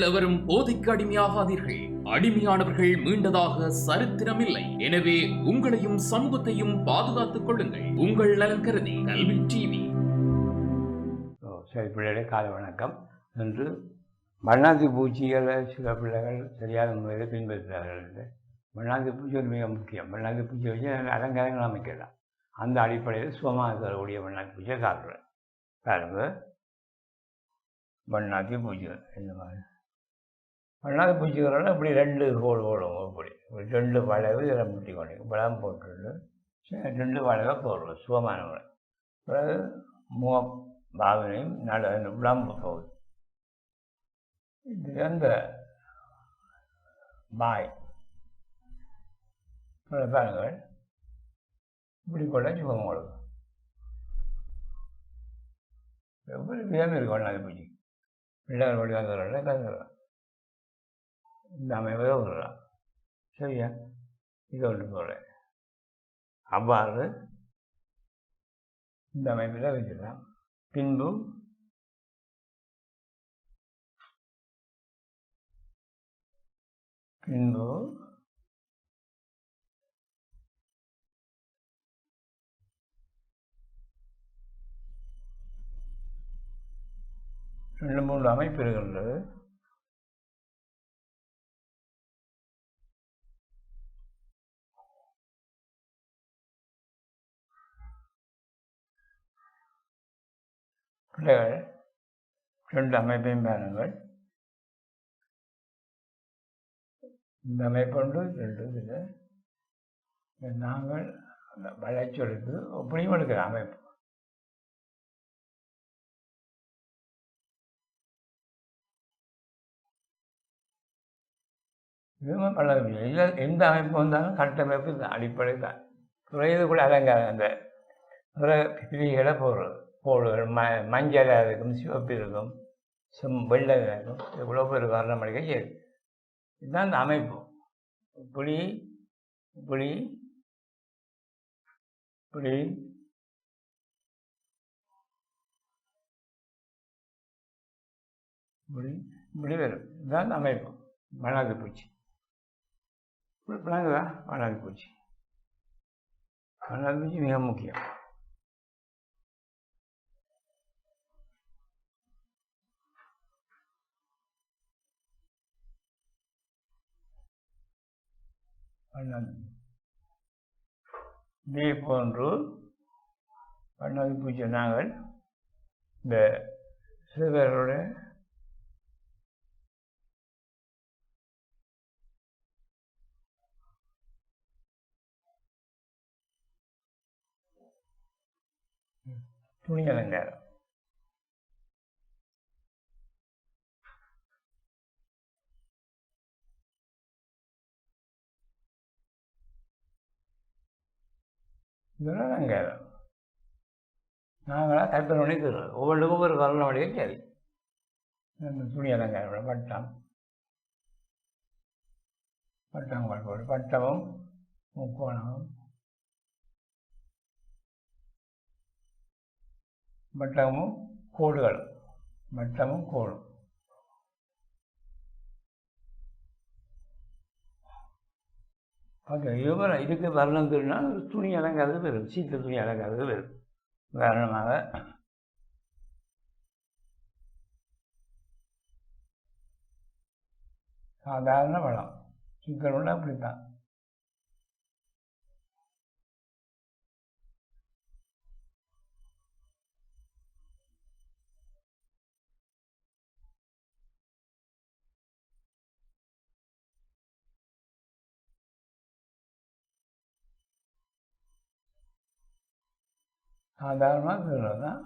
நீங்கள் எவரும் போதைக்கு அடிமையாகாதீர்கள். அடிமையானவர்கள் மீண்டதாக சரித்திரமில்லை. எனவே உங்களையும் சமூகத்தையும் பாதுகாத்துக் கொள்ளுங்கள். உங்கள் நலன் கருதி கல்வி டிவி. சரி பிள்ளைகளே கால வணக்கம். என்று மண்ணாந்தி பூச்சிகளை சில பிள்ளைகள் சரியான முறையில் பின்பற்றுகிறார்கள் என்று. வண்ணாத்தி பூச்சி ஒரு மிக முக்கியம். மண்ணாந்தி பூச்சி வச்சு அலங்காரங்கள் அமைக்கலாம். அந்த அடிப்படையில் சுகமாக இருக்கக்கூடிய மண்ணாந்தி பூச்சியை காட்டுறேன் பாருங்க வண்ணாத்தி பூச்சிகள் இந்த மாதிரி? வண்ணாத்தி பூச்சிகளோட இப்படி ரெண்டு கோல் போடுவோம் இப்படி ரெண்டு வளைவு இதில் முட்டி கொண்டு பழம் போட்டுட்டு ரெண்டு வளைவை போடுறோம் சுகமான முறை பிறகு முக பாவனையும் நட விளம்ப போகுது இது அந்த பாய். பாருங்கள். இப்படி கூட சுகம் கொடுக்கும். எவ்வளவு விதம் இருக்கும் ஒன்றாவது பிடிச்சி பிள்ளைகள் வழி வந்துடுறோம் கற்றுறோம் இந்த விடுறான் சரியா? இது ஒன்று போகிறேன் அவ்வாறு இந்த அமைப்பில் வச்சுக்கலாம் பின்பு பின்பு ரெண்டு மூன்று அமைப்பு இருக்கின்றது. பிள்ளைகள் ரெண்டு அமைப்பையும் பாருங்கள். இந்த அமைப்புண்டு ரெண்டு இதில் நாங்கள் அந்த வளைச்சொலுக்கு அப்படியும் எடுக்கிற அமைப்பு. இதுவும் பல இல்லை எந்த அமைப்பு வந்தாலும் கட்டமைப்பு தான் அடிப்படை தான். குறையது கூட அலங்காரம் அந்த துறை பிரிகளை போடுறது. போடுவது ம மஞ்சளாக இருக்கும் சிவப்பு இருக்கும் செம் வெள்ளை இருக்கும் இவ்வளோ பேர் வர்ணம் அடிக்க சரி இதுதான் இந்த அமைப்பு. புளி புளி புளி புளி இப்படி வரும் இதுதான் இந்த அமைப்பு. வண்ணாது பூச்சி. இப்படி விளங்குதா வண்ணாது பூச்சி. வண்ணாது பூச்சி மிக முக்கியம். இதே போன்று பண்ணது பூஜை நாங்கள் இந்த சிறுவர்களோட துணி அலங்காரம். இதெல்லாம் நாங்கள் நாங்களாக கற்பனை பண்ணி தருவோம் ஒவ்வொரு ஒவ்வொரு வர்ணமுடைய சரி இந்த துணி அலங்காரம் பட்டம். பட்டம் போட்டு பட்டமும் முக்கோணமும். பட்டமும் கோடுகளும். வட்டமும் கோடும். ஓகே இவர இதுக்கு வர்ணம் திருனா துணி அலங்காரது வரும் சீக்கிரம் துணி அலங்காரது வரும் உதாரணமாக சாதாரண வளம். சிக்கனோட அப்படித்தான். சாதாரணமாக சொல்கிறது தான்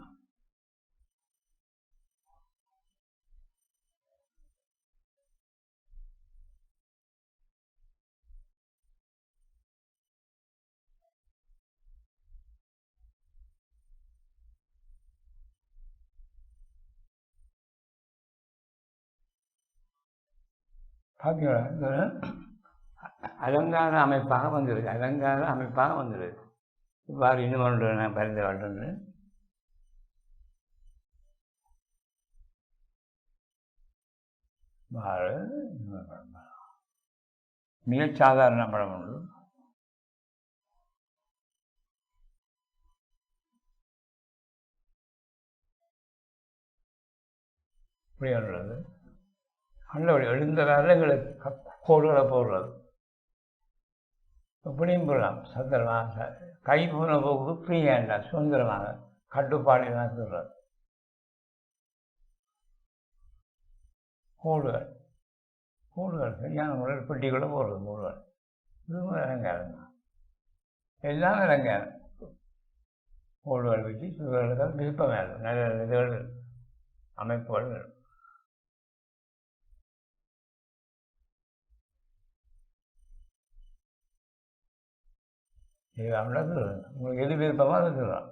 பார்த்தீங்களா இது அலங்கார அமைப்பாக வந்திருக்கு அலங்கார அமைப்பாக வந்திருக்கு இவ்வாறு இன்னும் ஒன்று நான் பரிந்து வாழ்கின்றேன் வாழ மிகச் சாதாரண படம் உண்டு. இப்படி உள்ளது எழுந்த நல்லங்களை கோடுகளை போடுறது. இப்படியும் போடலாம் சந்திரமாக கை போன போக்கு ஃப்ரீயாக சுதந்திரமாக. கட்டுப்பாடு எல்லாம் சொல்கிறது கோடுகள். கோடுகள் சரியான முறையில் பெட்டிக்குள்ளே போடுறது கோடுகள். இதுவும் இறங்காதுங்க எல்லாம் இறங்காது கோடுகள் வச்சு சுவர்கள் விருப்பம் இருக்கும் நல்ல இதுகள் அமைப்புகள் இருக்கும் இது அவனுக்கு உங்களுக்கு எது விருப்பமாக இருக்கலாம்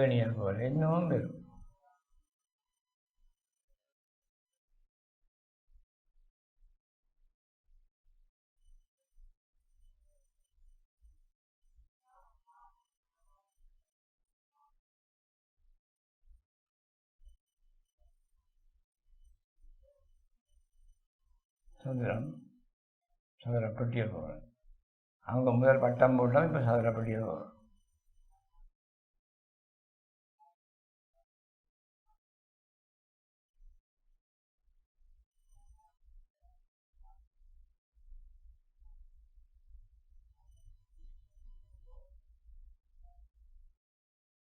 ஏணியல் போல் இன்னமும் வரும் சந்திரன். சதுரப்பட்டியில் போகிறேன் அவங்க முதல் பட்டம் போட்டோம் இப்போ சதுரப்பட்டியில் போகிறோம்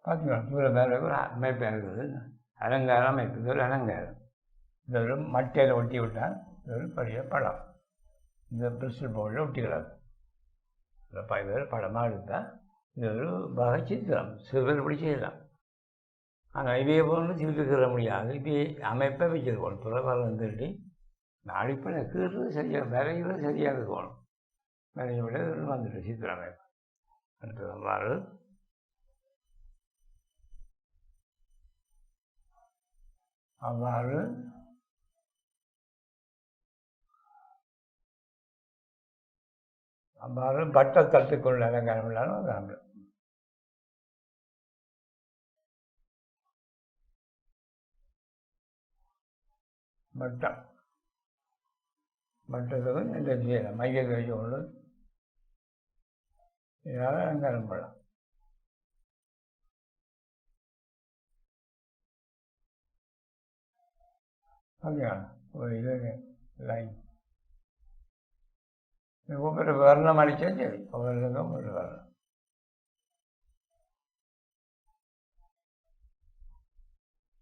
பார்த்தீங்களா தூர மேலே ஒரு அமைப்பு இருக்குது. அலங்காரம் அமைப்பு இது ஒரு அலங்காரம். இது ஒரு மட்டையில் ஒட்டி விட்டால் இது ஒரு பெரிய படம். இந்த பிரின்சிபல் போர்டில் ஒட்டிக்கிறாங்க இந்த பேர் படமாக எடுத்தால் இது ஒரு வகை சித்திரம். சிறுவர் இப்படி செய்யலாம். ஆனால் இதே போன்று சிரித்துக்கிற முடியாது. இதே அமைப்பை வச்சிருக்கணும் துறவரம் வந்துட்டு இந்த அடிப்படை சரியாக விரைகிறது சரியாக இருக்கணும். விரைய விட வந்துட்டு சித்திர அமைப்பு. அடுத்தது மாறு அவ்வாறு அவ்வாறு பட்ட தட்டுக்குள் அலங்காரம் இல்லாமல் வராங்க மட்டம் பட்டத்துக்கு இந்த செய்யலாம் மைய கழிச்சு கொண்டு இதனால் அலங்காரம் பண்ணலாம். ஓகே ஒரு இது லைன். ஒவ்வொரு வர்ணம் அடித்தா சரி ஒவ்வொருக்கும் ஒரு வர்ணம்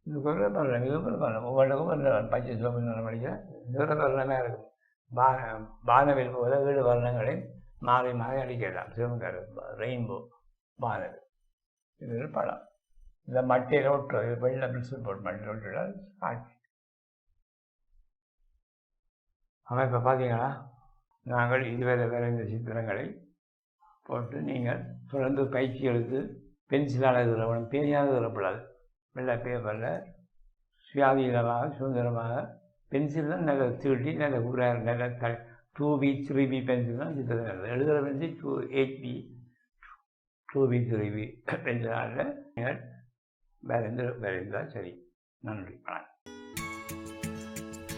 இதுக்கு ஒரு வர்ணம் இதுக்கு ஒரு பண்ணலாம் ஒவ்வொன்றுக்கும் ஒரு பச்சை சோப்பு நிறம் அடித்தா இது வர்ணமே இருக்கும் பான பானவில் போல வீடு வர்ணங்களை மாறி மாறி அடிக்கலாம் சிவங்கர் ரெயின்போ பானவில் இது ஒரு படம் இந்த மட்டையில் ஒட்டுறது வெள்ளை பிரிசல் போட்டு மட்டையில் ஒட்டுறது காட்சி அமைப்பை பார்த்தீங்களா நாங்கள் இதுவரை வரைந்த சித்திரங்களை போட்டு நீங்கள் தொடர்ந்து பயிற்சி எடுத்து பென்சிலால் எழுதுகிறவனும் பேரியாக எழுதப்படாது வெள்ளை பேப்பரில் சுயாதீனமாக சுதந்திரமாக பென்சில் தான் நல்ல திருட்டி நல்ல உர நல்ல த two B three B pencil தான் சித்திரம் எழுதுகிற pencil two eight B two B three B பென்சிலால் நீங்கள் வரைந்து வரைந்தால் சரி. நன்றி. வணக்கம்.